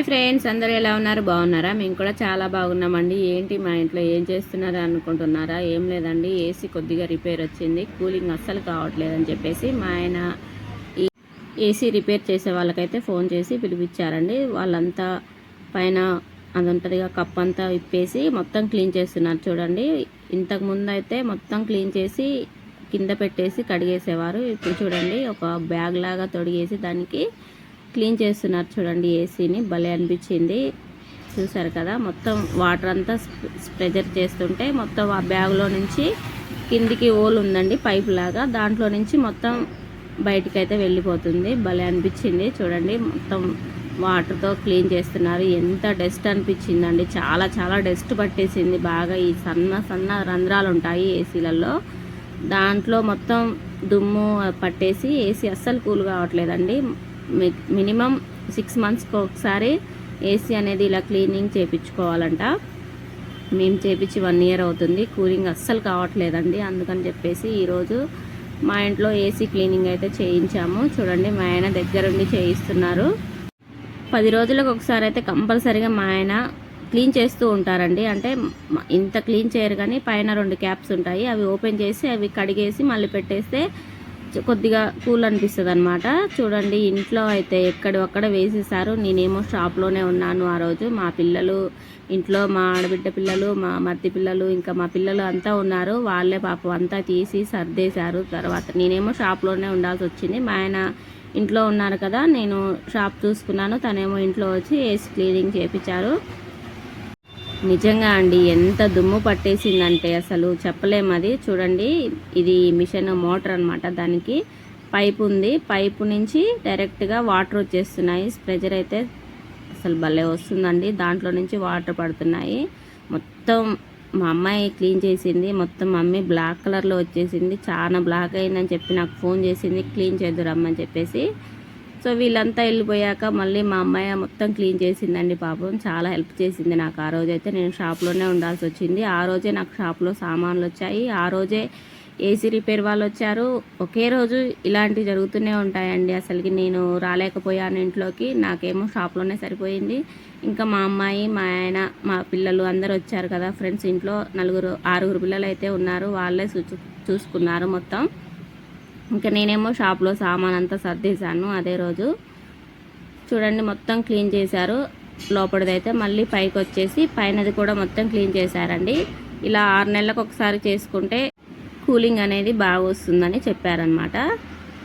Hi friends అందరూ ఎలా ఉన్నారు? బాగున్నారా? మేము కూడా చాలా బాగున్నామండి. ఏంటి మా ఇంట్లో ఏం చేస్తున్నారా అనుకుంటున్నారా? ఏం లేదండి. ఏసీ కొద్దిగా రిపేర్ వచ్చింది. కూలింగ్ అస్సలు కావట్లేదని చెప్పేసి మా ఆయన ఏసీ రిపేర్ చేసే వాళ్ళకైతే ఫోన్ చేసి పిలిపించారండి. వాళ్ళంతా పైన అది ఉంటుందిగా కప్ అంతా విప్పేసి మొత్తం క్లీన్ చేస్తున్నారు చూడండి. ఇంతకు ముందు అయితే మొత్తం క్లీన్ చేసి కింద పెట్టేసి కడిగేసేవారు. ఇప్పుడు చూడండి ఒక బ్యాగ్ లాగా తొడిగేసి దానికి క్లీన్ చేస్తున్నారు చూడండి ఏసీని. భలే అనిపించింది. చూసారు కదా మొత్తం వాటర్ అంతా ప్రెజర్ చేస్తుంటే మొత్తం ఆ బ్యాగ్లో నుంచి కిందికి ఓల్ ఉందండి పైప్ లాగా. దాంట్లో నుంచి మొత్తం బయటికి అయితే వెళ్ళిపోతుంది. భలే అనిపించింది చూడండి మొత్తం వాటర్తో క్లీన్ చేస్తున్నారు. ఎంత డస్ట్ అనిపించిందండి. చాలా చాలా డస్ట్ పట్టేసింది. బాగా ఈ సన్న సన్న రంధ్రాలు ఉంటాయి ఏసీలలో. దాంట్లో మొత్తం దుమ్ము పట్టేసి ఏసీ అస్సలు కూల్ కావట్లేదండి. మినిమం సిక్స్ మంత్స్కి ఒకసారి ఏసీ అనేది ఇలా క్లీనింగ్ చేయించుకోవాలంట మేము చేపించి వన్ ఇయర్ అవుతుంది. కూలింగ్ అస్సలు కావట్లేదండి. అందుకని చెప్పేసి ఈరోజు మా ఇంట్లో ఏసీ క్లీనింగ్ అయితే చేయించాము. చూడండి మా ఆయన దగ్గరుండి చేయిస్తున్నారు. పది రోజులకు ఒకసారి అయితే కంపల్సరీగా మా ఆయన క్లీన్ చేస్తూ ఉంటారండి. అంటే ఇంత క్లీన్ చేయరు కానీ పైన రెండు క్యాప్స్ ఉంటాయి. అవి ఓపెన్ చేసి అవి కడిగేసి మళ్ళీ పెట్టేస్తే కొద్దిగా కూల్ అనిపిస్తుంది అనమాట చూడండి ఇంట్లో అయితే ఎక్కడొక్కడ వేసేసారు నేనేమో షాప్లోనే ఉన్నాను ఆ రోజు. మా పిల్లలు ఇంట్లో మా ఆడబిడ్డ పిల్లలు మా మర్ది పిల్లలు ఇంకా మా పిల్లలు అంతా ఉన్నారు. వాళ్ళే పాపం అంతా తీసి సర్దేశారు. తర్వాత నేనేమో షాప్లోనే ఉండాల్సి వచ్చింది. మా ఆయన ఇంట్లో ఉన్నారు కదా నేను షాప్ చూసుకున్నాను. తనేమో ఇంట్లో వచ్చి ఏసీ క్లీనింగ్ చేయించారు నిజంగా అండి ఎంత దుమ్ము పట్టేసిందంటే అసలు చెప్పలేము అది. చూడండి ఇది మిషన్ మోటార్ అనమాట దానికి పైప్ ఉంది. పైపు నుంచి డైరెక్ట్గా వాటర్ వచ్చేస్తున్నాయి. ప్రెజర్ అయితే అసలు భలే వస్తుందండి. దాంట్లో నుంచి వాటర్ పడుతున్నాయి. మొత్తం మా అమ్మాయి క్లీన్ చేసింది. మొత్తం మమ్మీ బ్లాక్ కలర్లో వచ్చేసింది. చాలా బ్లాక్ అయిందని చెప్పి నాకు ఫోన్ చేసింది. క్లీన్ చేద్దురమ్మని చెప్పేసి సో వీళ్ళంతా వెళ్ళిపోయాక మళ్ళీ మా అమ్మాయి మొత్తం క్లీన్ చేసిందండి పాపం చాలా హెల్ప్ చేసింది నాకు ఆ రోజైతే. నేను షాప్లోనే ఉండాల్సి వచ్చింది. ఆ రోజే నాకు షాప్లో సామాన్లు వచ్చాయి. ఆ రోజే ఏసీ రిపేర్ వాళ్ళు వచ్చారు. ఒకే రోజు ఇలాంటివి జరుగుతూనే ఉంటాయండి. అసలుకి నేను రాలేకపోయాను ఇంట్లోకి. నాకేమో షాప్లోనే సరిపోయింది. ఇంకా మా అమ్మాయి మా ఆయన మా పిల్లలు అందరు వచ్చారు కదా ఫ్రెండ్స్ ఇంట్లో. నలుగురు ఆరుగురు పిల్లలు అయితే ఉన్నారు. వాళ్ళే చూసుకున్నారు మొత్తం. ఇంకా నేనేమో షాప్లో సామాన్ అంతా సర్దేశాను అదే రోజు. చూడండి మొత్తం క్లీన్ చేశారు. లోపలిదైతే మళ్ళీ పైకి వచ్చేసి పైనది కూడా మొత్తం క్లీన్ చేశారండి. ఇలా ఆరు నెలలకు ఒకసారి చేసుకుంటే కూలింగ్ అనేది బాగా వస్తుందని చెప్పారనమాట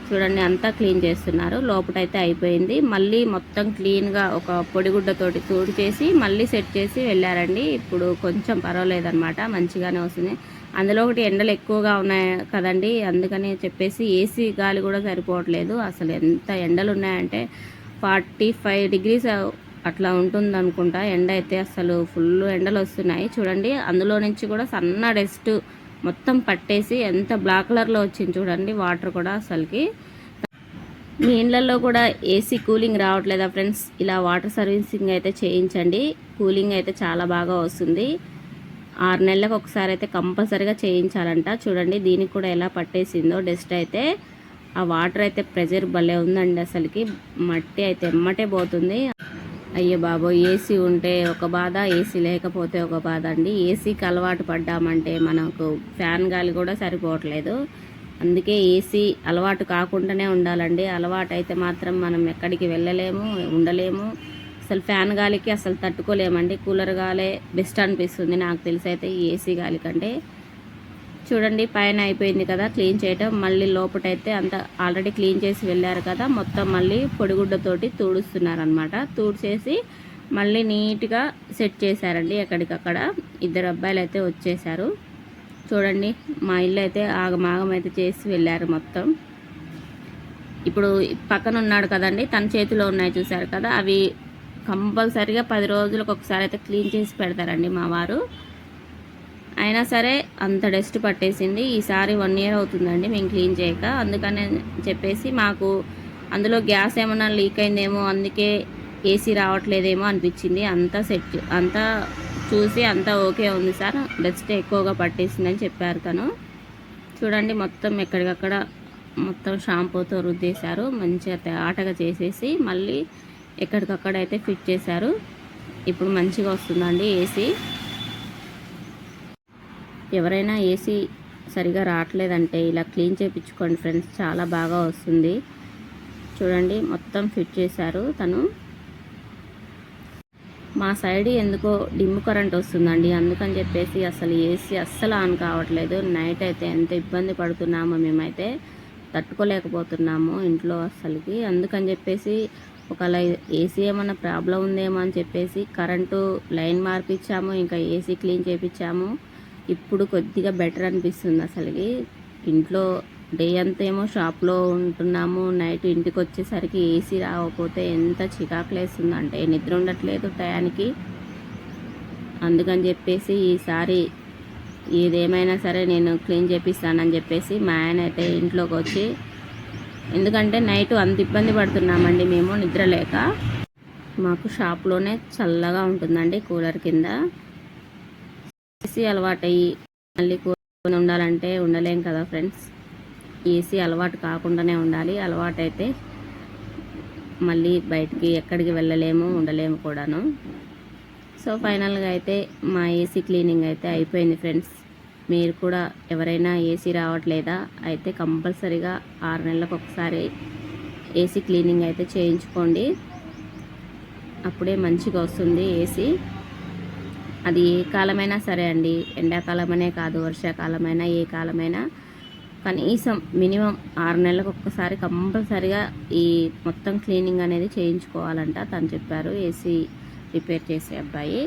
చూడండి అంతా క్లీన్ చేస్తున్నారు. లోపటైతే అయిపోయింది. మళ్ళీ మొత్తం క్లీన్గా ఒక పొడిగుడ్డతోటి తోడు చేసి మళ్ళీ సెట్ చేసి వెళ్ళారండి. ఇప్పుడు కొంచెం పర్వాలేదనమాట మంచిగానే వస్తుంది. అందులో ఒకటి ఎండలు ఎక్కువగా ఉన్నాయి కదండి. అందుకని చెప్పేసి ఏసీ గాలి కూడా సరిపోవట్లేదు. అసలు ఎంత ఎండలు ఉన్నాయంటే ఫార్టీ ఫైవ్ డిగ్రీస్ అట్లా ఉంటుంది అనుకుంటా ఎండ అయితే అసలు ఫుల్ ఎండలు వస్తున్నాయి చూడండి అందులో నుంచి కూడా సన్న డస్ట్ మొత్తం పట్టేసి ఎంత బ్లాక్ కలర్లో వచ్చింది చూడండి వాటర్ కూడా అసలుకి. మీ ఇళ్ళల్లో కూడా ఏసీ కూలింగ్ రావట్లేదా ఫ్రెండ్స్ ఇలా వాటర్ సర్వీసింగ్ అయితే చేయించండి. కూలింగ్ అయితే చాలా బాగా వస్తుంది. ఆరు నెలలకు ఒకసారి అయితే కంపల్సరీగా చేయించాలంట. చూడండి దీనికి కూడా ఎలా పట్టేసిందో డస్ట్ అయితే. ఆ వాటర్ అయితే ప్రెజర్ భలే ఉందండి అసలుకి. మట్టి అయితే ఎమ్మటే పోతుంది. అయ్యో బాబో ఏసీ ఉంటే ఒక బాధ ఏసీ లేకపోతే ఒక బాధ అండి. ఏసీకి అలవాటు పడ్డామంటే మనకు ఫ్యాన్ గాలి కూడా సరిపోవట్లేదు. అందుకే ఏసీ అలవాటు కాకుండానే ఉండాలండి. అలవాటు అయితే మాత్రం మనం ఎక్కడికి వెళ్ళలేము ఉండలేము. అసలు ఫ్యాన్ గాలికి అసలు తట్టుకోలేమండి. కూలర్ గాలే బెస్ట్ అనిపిస్తుంది నాకు తెలిసి అయితే ఏసీ గాలి కంటే. చూడండి పైన అయిపోయింది కదా క్లీన్ చేయటం. మళ్ళీ లోపటైతే అంత ఆల్రెడీ క్లీన్ చేసి వెళ్ళారు కదా మొత్తం మళ్ళీ పొడిగుడ్డతోటి తుడుస్తున్నారనమాట తూడ్చేసి మళ్ళీ నీట్గా సెట్ చేశారండి ఎక్కడికక్కడ. ఇద్దరు అబ్బాయిలు అయితే వచ్చేసారు చూడండి మా ఇల్లు అయితే ఆగమాగం అయితే చేసి వెళ్ళారు మొత్తం. ఇప్పుడు పక్కన ఉన్నాడు కదండి తన చేతిలో ఉన్నాయి చూశారు కదా అవి కంపల్సరిగా పది రోజులకు ఒకసారి అయితే క్లీన్ చేసి పెడతారండి మా వారు. అయినా సరే అంత డస్ట్ పట్టేసింది. ఈసారి వన్ ఇయర్ అవుతుందండి మేము క్లీన్ చేయక. అందుకని చెప్పేసి మాకు అందులో గ్యాస్ ఏమైనా లీక్ అయిందేమో అందుకే ఏసీ రావట్లేదేమో అనిపించింది. అంతా సెట్ అంతా చూసి అంతా ఓకే ఉంది సార్. డస్ట్ ఎక్కువగా పట్టేసిందని చెప్పారు తను. చూడండి మొత్తం ఎక్కడికక్కడ మొత్తం షాంపూతో రుద్దేశారు. మంచిగా ఆటగా చేసేసి మళ్ళీ ఎక్కడికక్కడ అయితే ఫిట్ చేశారు. ఇప్పుడు మంచిగా వస్తుందండి ఏసీ. ఎవరైనా ఏసీ సరిగా రావట్లేదంటే ఇలా క్లీన్ చేయించుకోండి ఫ్రెండ్స్ చాలా బాగా వస్తుంది. చూడండి మొత్తం ఫిట్ చేశారు తను. మా సైడ్ ఎందుకో డిమ్ కరెంట్ వస్తుందండి అందుకని చెప్పేసి అసలు ఏసీ అస్సలు ఆన్ కావట్లేదు. నైట్ అయితే ఎంత ఇబ్బంది పడుతున్నామో మేమైతే తట్టుకోలేకపోతున్నాము ఇంట్లో అస్సలకి అందుకని చెప్పేసి ఒకవేళ ఏసీ ఏమైనా ప్రాబ్లం ఉందేమో అని చెప్పేసి కరెంటు లైన్ మార్పిచ్చాము ఇంకా ఏసీ క్లీన్ చేయించాము ఇప్పుడు కొద్దిగా బెటర్ అనిపిస్తుంది అసలుకి. ఇంట్లో డే అంతా ఏమో షాప్లో ఉంటున్నాము. నైట్ ఇంటికి వచ్చేసరికి ఏసీ రాకపోతే ఎంత చికాకులేస్తుందంటే నిద్ర ఉండట్లేదు టయానికి. అందుకని చెప్పేసి ఈసారి ఏదేమైనా సరే నేను క్లీన్ చేపిస్తానని చెప్పేసి మా ఆయన అయితే ఇంట్లోకి వచ్చి ఎందుకంటే నైట్ అంత ఇబ్బంది పడుతున్నామండి మేము నిద్ర లేక. మాకు షాప్లోనే చల్లగా ఉంటుందండి కూలర్ కింద. ఏసీ అలవాటయ్యి మళ్ళీ కూర్చొని ఉండాలంటే ఉండలేం కదా ఫ్రెండ్స్. ఏసీ అలవాటు కాకుండానే ఉండాలి. అలవాటు అయితే మళ్ళీ బయటికి ఎక్కడికి వెళ్ళలేము ఉండలేము కూడాను. సో ఫైనల్గా అయితే మా ఏసీ క్లీనింగ్ అయితే అయిపోయింది ఫ్రెండ్స్. మీరు కూడా ఎవరైనా ఏసీ రావట్లేదా? అయితే కంపల్సరీగా ఆరు నెలలకు ఒకసారి ఏసీ క్లీనింగ్ అయితే చేయించుకోండి. అప్పుడే మంచిగా వస్తుంది ఏసీ. అది ఏ కాలమైనా సరే అండి. ఎండాకాలమనే కాదు వర్షాకాలమైనా ఏ కాలమైనా. కనీసం మినిమం ఆరు నెలలకు ఒక్కసారి కంపల్సరిగా ఈ మొత్తం క్లీనింగ్ అనేది చేయించుకోవాలంట తను చెప్పారు ఏసీ రిపేర్ చేసే అబ్బాయి.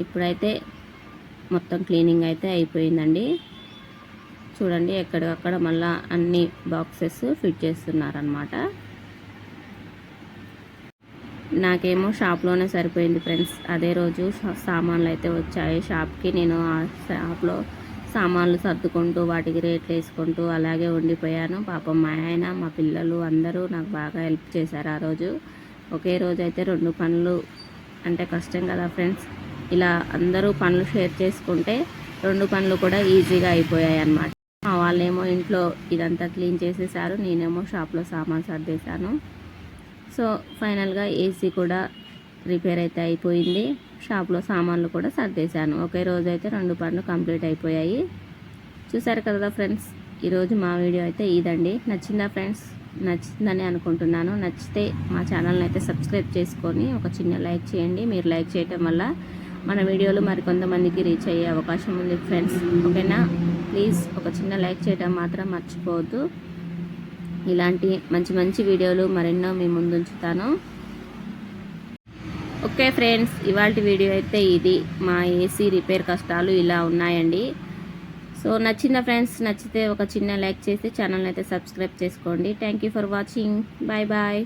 ఇప్పుడైతే మొత్తం క్లీనింగ్ అయితే అయిపోయిందండి. చూడండి ఎక్కడికక్కడ మళ్ళీ అన్ని బాక్సెస్ ఫిట్ చేస్తున్నారనమాట నాకేమో షాప్లోనే సరిపోయింది ఫ్రెండ్స్. అదే రోజు సామాన్లు అయితే వచ్చాయి. షాప్కి నేను ఆ షాప్లో సామాన్లు సర్దుకుంటూ వాటికి రేట్లు వేసుకుంటూ అలాగే ఉండిపోయాను. పాపం మా ఆయన మా పిల్లలు అందరూ నాకు బాగా హెల్ప్ చేశారు ఆ రోజు. ఒకే రోజు అయితే రెండు పనులు అంటే కష్టం కదా ఫ్రెండ్స్. ఇలా అందరూ పనులు షేర్ చేసుకుంటే రెండు పనులు కూడా ఈజీగా అయిపోయాయి అన్నమాట. మా వాళ్ళేమో ఇంట్లో ఇదంతా క్లీన్ చేసేసారు. నేనేమో షాప్లో సామాన్ సర్దేశాను. సో ఫైనల్గా ఏసీ కూడా రిపేర్ అయితే అయిపోయింది. షాప్లో సామాన్లు కూడా సర్దేశాను. ఒకే రోజు అయితే రెండు పనులు కంప్లీట్ అయిపోయాయి. చూసారు కదా ఫ్రెండ్స్ ఈరోజు మా వీడియో అయితే ఇదండి. నచ్చిందా ఫ్రెండ్స్? నచ్చిందని అనుకుంటున్నాను. నచ్చితే మా ఛానల్ని అయితే సబ్స్క్రైబ్ చేసుకొని ఒక చిన్న లైక్ చేయండి. మీరు లైక్ చేయటం వల్ల మన వీడియోలు మరికొంతమందికి రీచ్ అయ్యే అవకాశం ఉంది ఫ్రెండ్స్. ఓకేనా? ప్లీజ్ ఒక చిన్న లైక్ చేయడం మాత్రం మర్చిపోవద్దు. ఇలాంటి మంచి మంచి వీడియోలు మరెన్నో మీ ముందు ఉంచుతాను ఓకే ఫ్రెండ్స్ ఇవాళ వీడియో అయితే ఇది. మా ఏసీ రిపేర్ కష్టాలు ఇలా ఉన్నాయండి. సో నచ్చిన ఫ్రెండ్స్ నచ్చితే ఒక చిన్న లైక్ చేసి ఛానల్ అయితే సబ్స్క్రైబ్ చేసుకోండి. Thank you for watching. Bye bye.